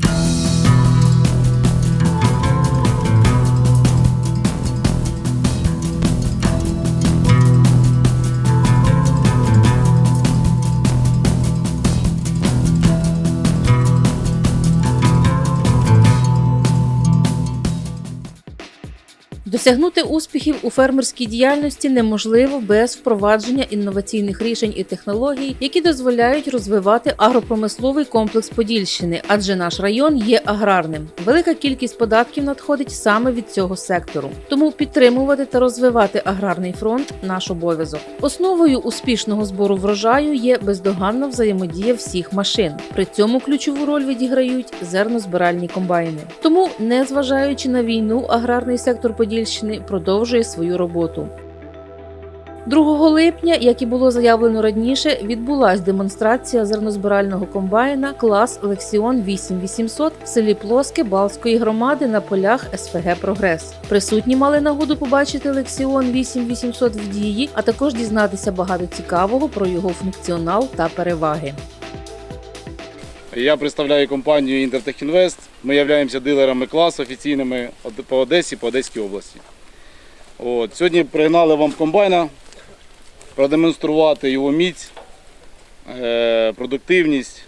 Thank you. Досягнути успіхів у фермерській діяльності неможливо без впровадження інноваційних рішень і технологій, які дозволяють розвивати агропромисловий комплекс Подільщини, адже наш район є аграрним. Велика кількість податків надходить саме від цього сектору. Тому підтримувати та розвивати аграрний фронт наш обов'язок. Основою успішного збору врожаю є бездоганна взаємодія всіх машин. При цьому ключову роль відіграють зернозбиральні комбайни. Тому, незважаючи на війну, аграрний сектор Подільщини продовжує свою роботу. 2 липня, як і було заявлено раніше, відбулась демонстрація зернозбирального комбайна клас Лексіон 8800 в селі Плоске Балтської громади на полях СПГ Прогрес. Присутні мали нагоду побачити Лексіон 8800 в дії, а також дізнатися багато цікавого про його функціонал та переваги. Я представляю компанію Інтертехінвест. Ми являємося дилерами класу офіційними по Одесі, по Одеській області. От. Сьогодні пригнали вам комбайна, продемонструвати його міць, е, продуктивність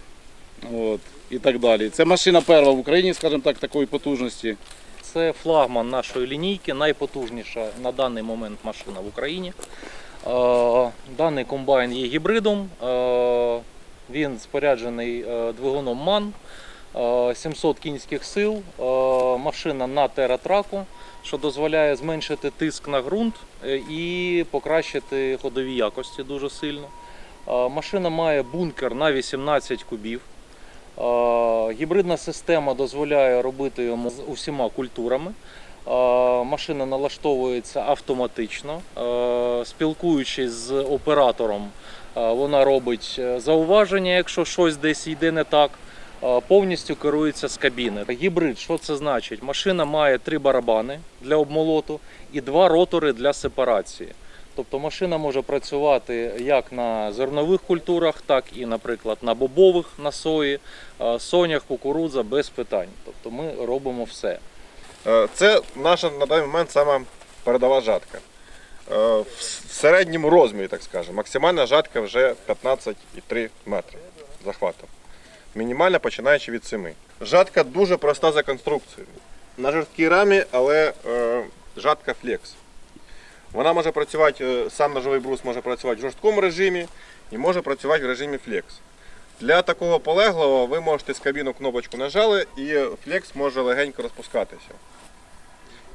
от, і так далі. Це машина перша в Україні, скажімо так, такої потужності. Це флагман нашої лінійки, найпотужніша на даний момент машина в Україні. Е, Даний комбайн є гібридом. Е, Він споряджений е, двигуном е, 700 кінських сил, е, машина на тератраку, що дозволяє зменшити тиск на ґрунт е, і покращити ходові якості дуже сильно. Е, Машина має бункер на 18 кубів. Е, Гібридна система дозволяє робити йому з усіма культурами. Е, Машина налаштовується автоматично. Е, Спілкуючись з оператором, е, вона робить е, зауваження, якщо щось десь йде не так. Повністю керується з кабіни. Гібрид, що це значить? Машина має три барабани для обмолоту і два ротори для сепарації. Тобто машина може працювати як на зернових культурах, так і, наприклад, на бобових, на сої, сонях, кукурудза без питань. Тобто ми робимо все. Е, Це наша на даний момент сама передова жатка. Е, В середньому розмірі, так скажемо. Максимальна жатка вже 15,3 метри захватом. Мінімальна починаючи від 7. Жатка дуже проста за конструкцією. На жорсткій рамі, але е, жатка флекс. Вона може працювати, е, сам ножовий брус може працювати в жорсткому режимі і може працювати в режимі флекс. Для такого полеглого ви можете з кабіну кнопочку нажали і флекс може легенько розпускатися.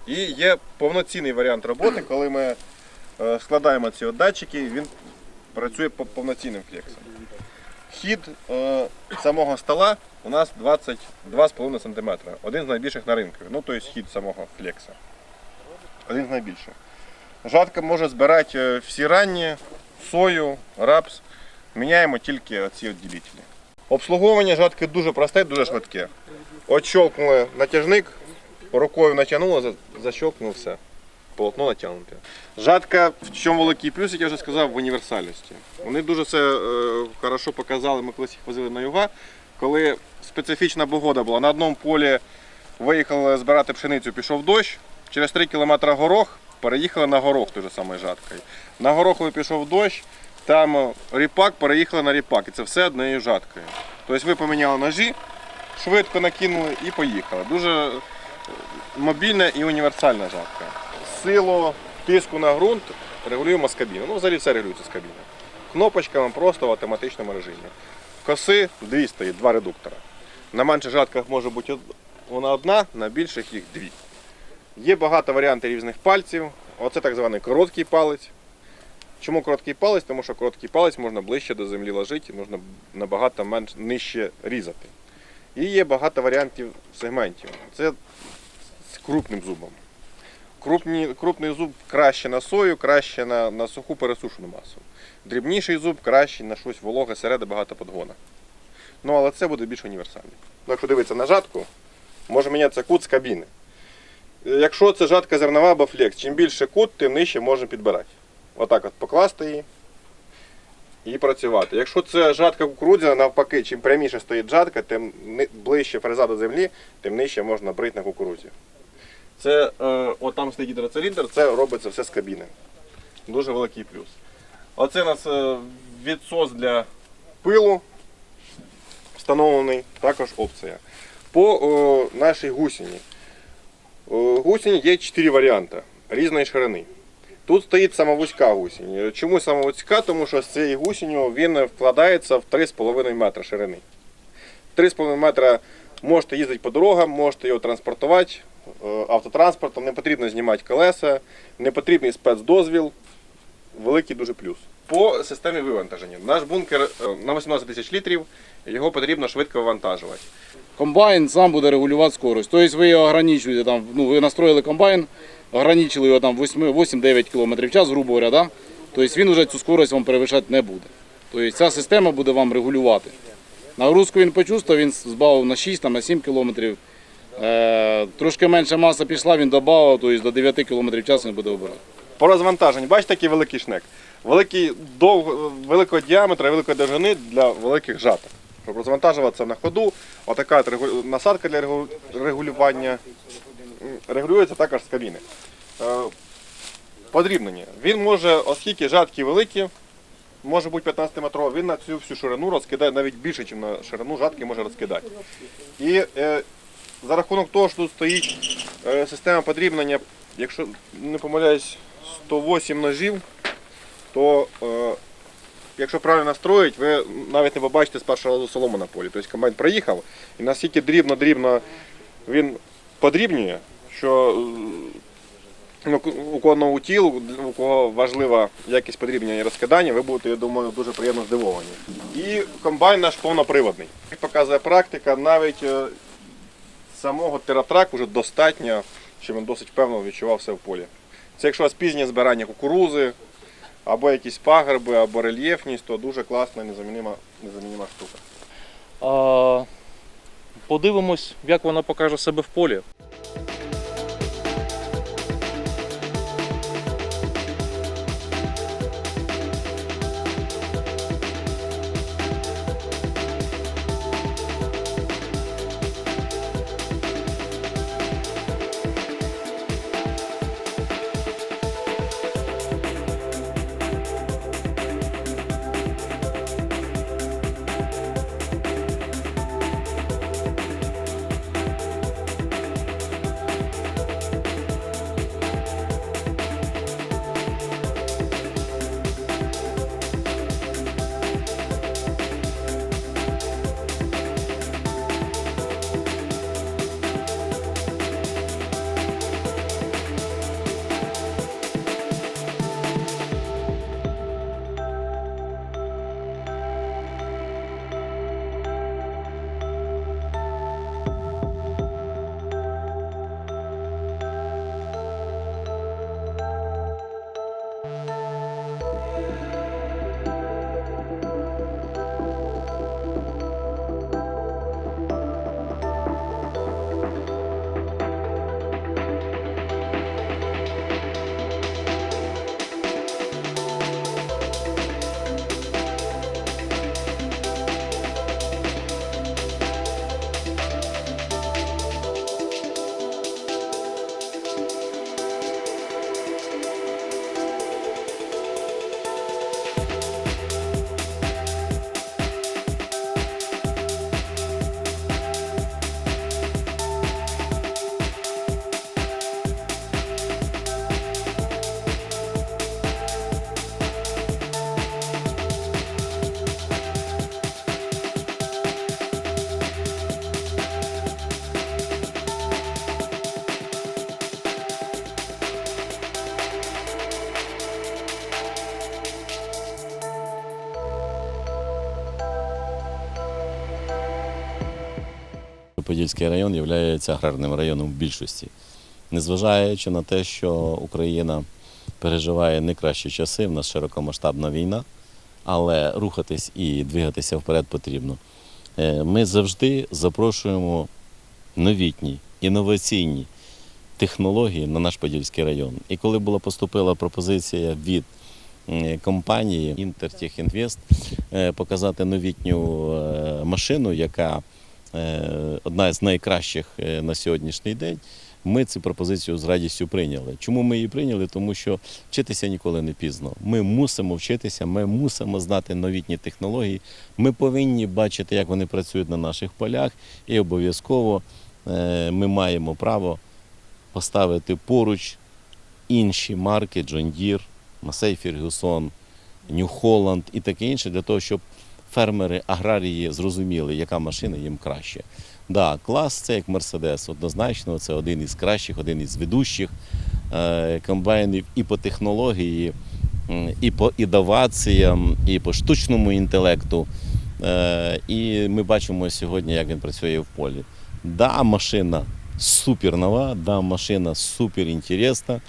І є повноцінний варіант роботи, коли ми складаємо ці датчики, він працює по повноцінним флексом. Хід е, самого стола у нас 22,5 см. Один з найбільших на ринку. Ну, тобто хід самого флекса. Один з найбільших. Жатка може збирати е, всі ранні, сою, рапс. Міняємо тільки ці от ділителі. Обслуговування жатки дуже просте, дуже швидке. Отщолкнули натяжник, рукою натягнули, за- защелкнули все. Полотно натягнуте. Жатка, в чому великий плюс, як я вже сказав, в універсальності. Вони дуже це е, хорошо показали, ми колись їх возили на юга, коли специфічна погода була. На одному полі виїхали збирати пшеницю, пішов дощ, через 3 км горох, переїхали на горох той же самою жаткою. На гороховий пішов дощ, там ріпак, переїхали на ріпак. І це все однією жаткою. Тобто ви поміняли ножі, швидко накинули і поїхали. Дуже е, мобільна і універсальна жатка. Силу тиску на ґрунт регулюємо з кабіни. Ну, взагалі все регулюється з кабіни. Кнопочками просто в автоматичному режимі. Коси дві стоїть, два редуктора. На менших жатках може бути вона одна, на більших їх дві. Є багато варіантів різних пальців. Оце так званий короткий палець. Чому короткий палець? Тому що короткий палець можна ближче до землі ложити, можна набагато менш нижче різати. І є багато варіантів сегментів. Це з крупним зубом. Крупні, крупний зуб краще на сою, краще на, на суху пересушену масу. Дрібніший зуб краще на щось вологе, середе, багато подгона. Ну, але це буде більш універсальний. Ну, якщо дивитися на жатку, може мінятися кут з кабіни. Якщо це жатка зернова або флекс, чим більше кут, тим нижче можна підбирати. Отак от покласти її. і працювати. Якщо це жатка кукурудзяна, навпаки, чим пряміше стоїть жатка, тим ближче фреза до землі, тим нижче можна брити на кукурудзі. Це е, от там стоїть гідроциліндр, це робиться все з кабіни. Дуже великий плюс. Оце у нас е, відсос для пилу встановлений, також опція. По о, нашій гусіні. О, гусені є 4 варіанти різної ширини. Тут стоїть сама вузька гусінь. Чому сама вузька? Тому що з цією гусінню він вкладається в 3,5 метра ширини. 3,5 метра можете їздити по дорогам, можете його транспортувати автотранспортом, не потрібно знімати колеса, не потрібний спецдозвіл. Великий дуже плюс. По системі вивантаження. Наш бункер е, на 18 тисяч літрів, його потрібно швидко вивантажувати. Комбайн сам буде регулювати скорость. Тобто ви його ограничуєте там, ну ви настроїли комбайн, ограничили його там 8 8-9 км в час, грубо говоря, да? Тобто він вже цю скорость вам перевищати не буде. Тобто ця система буде вам регулювати. Нагрузку він почувствував, він збавив на 6, там, на 7 км. Е, трошки менша маса пішла, він додав, тобто до 9 км в час він буде обирати. По розвантаженню, бачите, який великий шнек. Великий, дов, великого діаметра, великої довжини для великих жаток. Щоб розвантажуватися на ходу, отака насадка для регулювання регулюється також з кабіни. Е, Подрібнення. Він може, оскільки жатки великі, може бути 15 метров, він на цю всю ширину розкидає навіть більше, ніж на ширину жатки може розкидати. І е, за рахунок того, що тут стоїть е, система подрібнення, якщо не помиляюсь, 108 ножів, то е, якщо правильно настроїть, ви навіть не побачите з першого разу солому на полі. Тобто комбайн проїхав і настільки дрібно-дрібно він подрібнює, що е, ну, у кого нову тілу, у кого важлива якість подрібнення і розкидання, ви будете, я думаю, дуже приємно здивовані. І комбайн наш повноприводний. Як показує практика, навіть самого тератраку вже достатньо, щоб він досить впевнено відчував все в полі. Це якщо у вас пізнє збирання кукурузи, або якісь пагорби, або рельєфність, то дуже класна, незамінима, незамінима штука. А, подивимось, як вона покаже себе в полі. Подільський район є аграрним районом в більшості. Незважаючи на те, що Україна переживає не кращі часи, в нас широкомасштабна війна, але рухатись і двигатися вперед потрібно. Е, Ми завжди запрошуємо новітні, інноваційні технології на наш Подільський район. І коли була поступила пропозиція від компанії Інтертехінвест е, показати новітню е, машину, яка одна з найкращих е, на сьогоднішній день. Ми цю пропозицію з радістю прийняли. Чому ми її прийняли? Тому що вчитися ніколи не пізно. Ми мусимо вчитися, ми мусимо знати новітні технології. Ми повинні бачити, як вони працюють на наших полях, і обов'язково е, ми маємо право поставити поруч інші марки John Deere, Massey Ferguson, New Holland і таке інше, для того, щоб фермери, аграрії зрозуміли, яка машина їм краще. Да, клас це як Мерседес, однозначно, це один із кращих, один із ведущих е, комбайнів і по технології, і по інноваціям, і по штучному інтелекту. Е, і ми бачимо сьогодні, як він працює в полі. Да, машина супер нова, да, машина супер інтересна.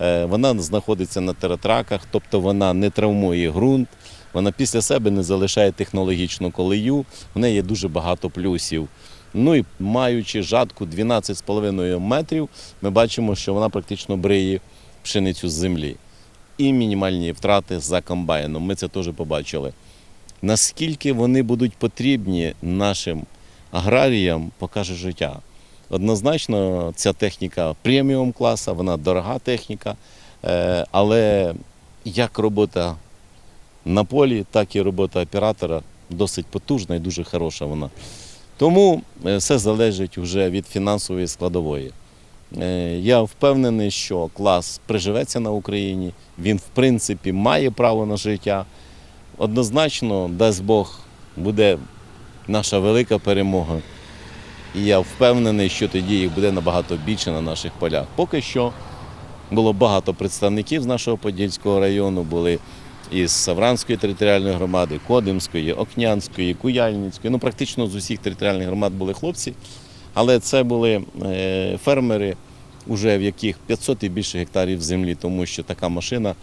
Е, Вона знаходиться на тератраках, тобто вона не травмує ґрунт, вона після себе не залишає технологічну колею, в неї є дуже багато плюсів. Ну і маючи жатку 12,5 метрів, ми бачимо, що вона практично бриє пшеницю з землі. І мінімальні втрати за комбайном. Ми це теж побачили. Наскільки вони будуть потрібні нашим аграріям, покаже життя. Однозначно, ця техніка преміум класу, вона дорога техніка, е, але як робота на полі, так і робота оператора досить потужна і дуже хороша вона. Тому е, все залежить вже від фінансової складової. Е, Я впевнений, що клас приживеться на Україні, він в принципі має право на життя. Однозначно, дасть Бог, буде наша велика перемога. І я впевнений, що тоді їх буде набагато більше на наших полях. Поки що було багато представників з нашого Подільського району, були із Савранської територіальної громади, Кодимської, Окнянської, Куяльницької. Ну, практично з усіх територіальних громад були хлопці. Але це були е, фермери, уже в яких 500 і більше гектарів землі, тому що така машина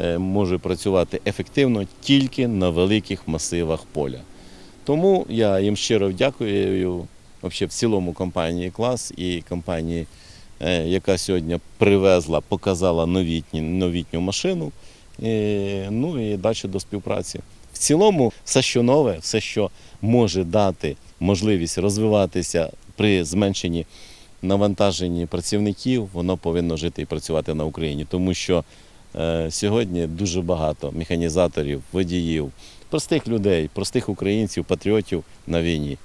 е, може працювати ефективно тільки на великих масивах поля. Тому я їм щиро дякую в цілому компанії клас і компанії, е, яка сьогодні привезла, показала новітню машину. Ну і далі до співпраці. В цілому, все, що нове, все, що може дати можливість розвиватися при зменшенні навантаженні працівників, воно повинно жити і працювати на Україні, тому що е, сьогодні дуже багато механізаторів, водіїв, простих людей, простих українців, патріотів на війні.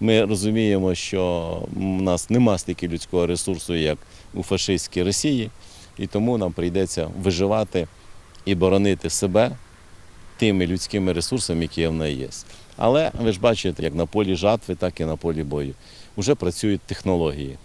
Ми розуміємо, що в нас нема стільки людського ресурсу, як у фашистській Росії, і тому нам прийдеться виживати і боронити себе тими людськими ресурсами, які в неї є. Але ви ж бачите, як на полі жатви, так і на полі бою. Вже працюють технології.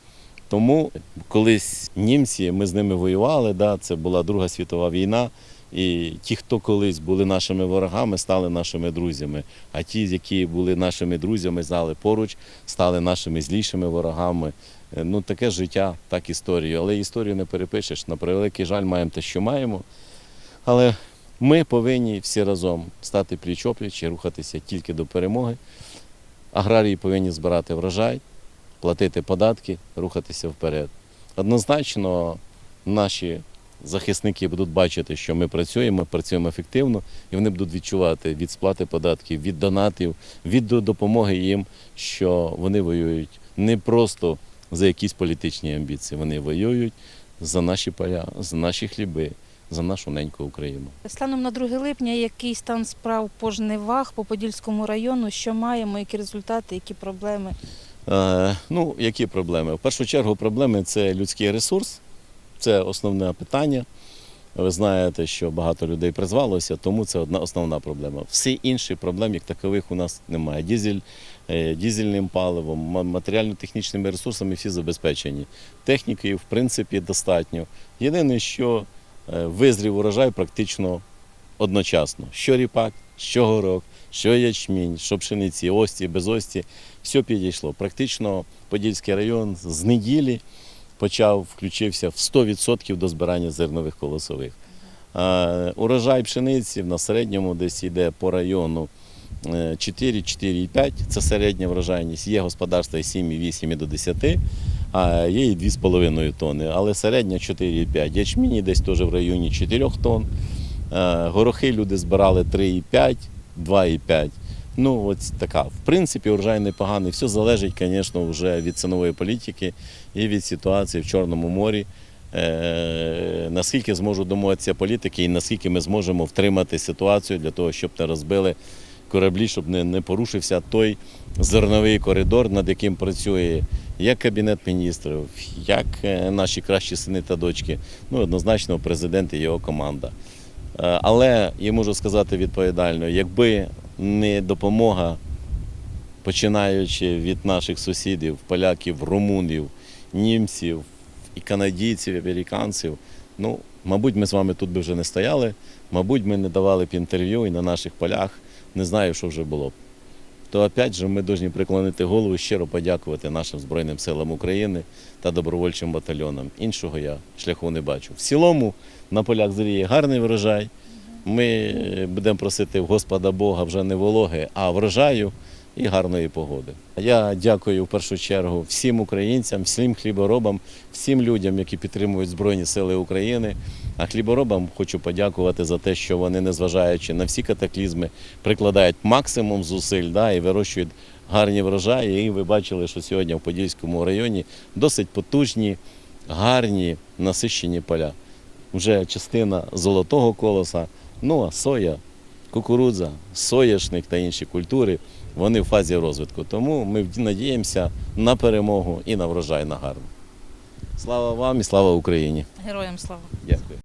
Тому колись німці, ми з ними воювали, да, це була Друга світова війна. І ті, хто колись були нашими ворогами, стали нашими друзями. А ті, які були нашими друзями, знали поруч, стали нашими злішими ворогами. Е, Ну, таке життя, так історію. Але історію не перепишеш. На превеликий жаль, маємо те, що маємо. Але ми повинні всі разом стати пліч-опліч і рухатися тільки до перемоги. Аграрії повинні збирати врожай, платити податки, рухатися вперед. Однозначно, наші захисники будуть бачити, що ми працюємо, працюємо ефективно, і вони будуть відчувати від сплати податків, від донатів, від допомоги їм, що вони воюють не просто за якісь політичні амбіції, вони воюють за наші поля, за наші хліби, за нашу неньку Україну. Станом на 2 липня, який стан справ по жнивах по Подільському району, що маємо, які результати, які проблеми? Е, ну, які проблеми? В першу чергу проблеми це людський ресурс, це основне питання. Ви знаєте, що багато людей призвалося, тому це одна основна проблема. Всі інші проблем, як такових, у нас немає. Дізель, е, дізельним паливом, матеріально-технічними ресурсами всі забезпечені. Техніки, в принципі, достатньо. Єдине, що визрів урожай практично одночасно. Що ріпак, що горох, що ячмінь, що пшениці, ості, без ості, все підійшло. Практично Подільський район з неділі почав, включився в 100% до збирання зернових колосових. Е, Урожай пшениці на середньому десь йде по району е, 4, 4,5 це середня врожайність. Є господарства і 7,8 до 10, а є і 2,5 тонни, але середня 4,5. Ячміні десь теж в районі 4 тонн. Горохи люди збирали 3,5, 2,5. Ну, от така. В принципі, урожай непоганий. Все залежить, звісно, вже від цінової політики і від ситуації в Чорному морі. Е, наскільки зможуть домовитися політики і наскільки ми зможемо втримати ситуацію для того, щоб не розбили кораблі, щоб не, не порушився той зерновий коридор, над яким працює як Кабінет міністрів, як е, наші кращі сини та дочки, ну однозначно президент і його команда. Е, Але я можу сказати відповідально, якби не допомога, починаючи від наших сусідів, поляків, румунів, німців, і канадійців, і американців, ну, мабуть, ми з вами тут би вже не стояли, мабуть, ми не давали б інтерв'ю і на наших полях не знаю, що вже було б. То опять же ми повинні приклонити голову і щиро подякувати нашим Збройним силам України та добровольчим батальйонам. Іншого я шляху не бачу. В цілому на полях зріє гарний врожай. Ми е, будемо просити в Господа Бога вже не вологи, а врожаю і гарної погоди. Я дякую в першу чергу всім українцям, всім хліборобам, всім людям, які підтримують Збройні Сили України. А хліборобам хочу подякувати за те, що вони, незважаючи на всі катаклізми, прикладають максимум зусиль да, і вирощують гарні врожаї. І ви бачили, що сьогодні в Подільському районі досить потужні, гарні, насищені поля. Вже частина золотого колоса, ну а соя, кукурудза, соняшник та інші культури вони в фазі розвитку. Тому ми надіємося на перемогу і на врожай на гарну. Слава вам і слава Україні! Героям слава! Дякую.